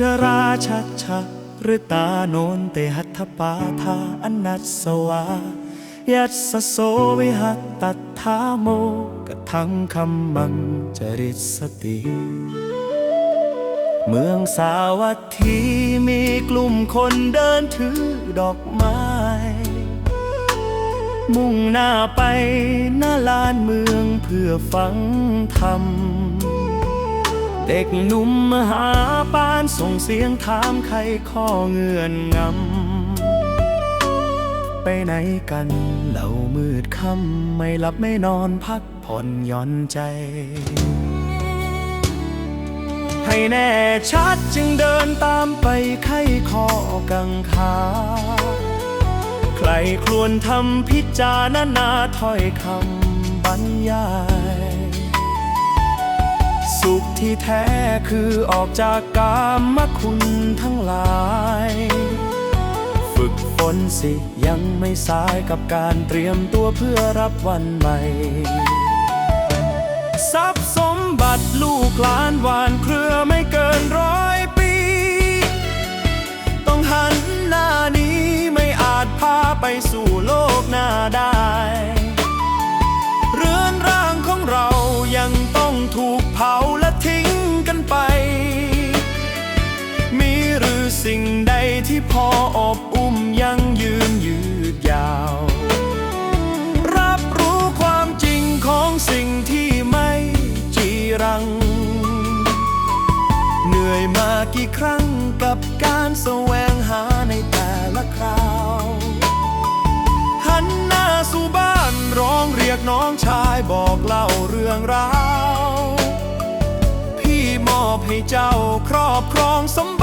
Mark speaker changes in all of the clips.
Speaker 1: ชราชัชะหรือตาโนนเตหัตถปาทาอนัสสวา ยัสสโสวิหัตตัทธาโมกะทังคำมังจริตสติ เมืองสาวัตถีมีกลุ่มคนเดินถือดอกไม้ มุ่งหน้าไปหน้าลานเมืองเพื่อฟังธรรม เด็กหนุ่มมหาปานส่งเสียงถามใครข้อเงื่อนงำ ไปไหนกันเหล่ามืดค่ำไม่หลับไม่นอนพักผ่อนย่อนใจ ให้แน่ชัดจึงเดินตามไปไข้คอกังขาใครครวญทำพิจารณาถ้อยคำบรรยาย ที่แท้คือออกจากกามคุณทั้งหลาย ฝึกฝนสิยังไม่สายกับการเตรียมตัวเพื่อรับวันใหม่ทรัพย์สมบัติลูกหลานหวานเครือไม่เกินร้อยปี ต้องหันหน้านี้ไม่อาจพาไปสู่โลกหน้าได้ เรือนร่างของเรายังต้องถูกเผาและ สิ่งใดที่พออบอุ้มยังยืนยืดยาว รับรู้ความจริงของสิ่งที่ไม่จีรัง เหนื่อยมากี่ครั้งกับการแสวงหาในแต่ละคราว หันหน้าสู่บ้านร้องเรียกน้องชายบอกเล่าเรื่องราว พี่มอบให้เจ้าครอบครองสม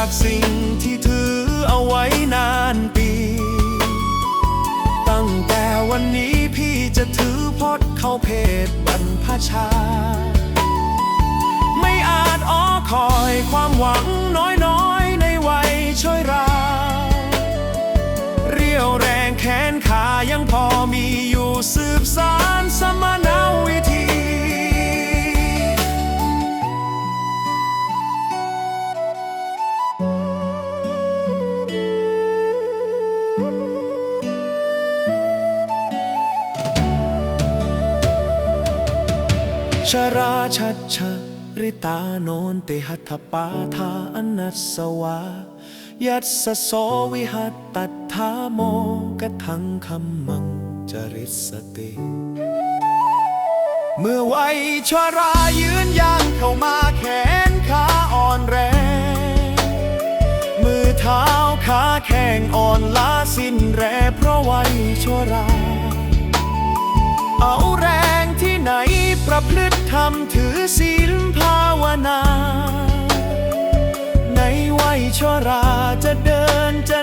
Speaker 1: จากสิ่งที่ถือเอาไว้นานปี ตั้งแต่วันนี้พี่จะถือพดเข้าเพศบรรพชา ไม่อาจอ้อคอยความหวังน้อยๆ ในวัยช่วยรา เรียวแรงแขนขายังพอมีอยู่สืบสารสม ชราชัดชะริตาโนนเตหัตถปาทาอนัสสวา ยัสสโสวิหัตตัทาโมกทังคำมังจริสติ เมื่อวัยชรายืนย่างเข้ามาแขนขาอ่อนแรง มือเท้าขาแข้งอ่อนล้าสิ้นแรงเพราะวัยชรา เอาแรงที่ไหนประพฤติธรรมถือศีลภาวนา ในวัยชราจะเดินจะ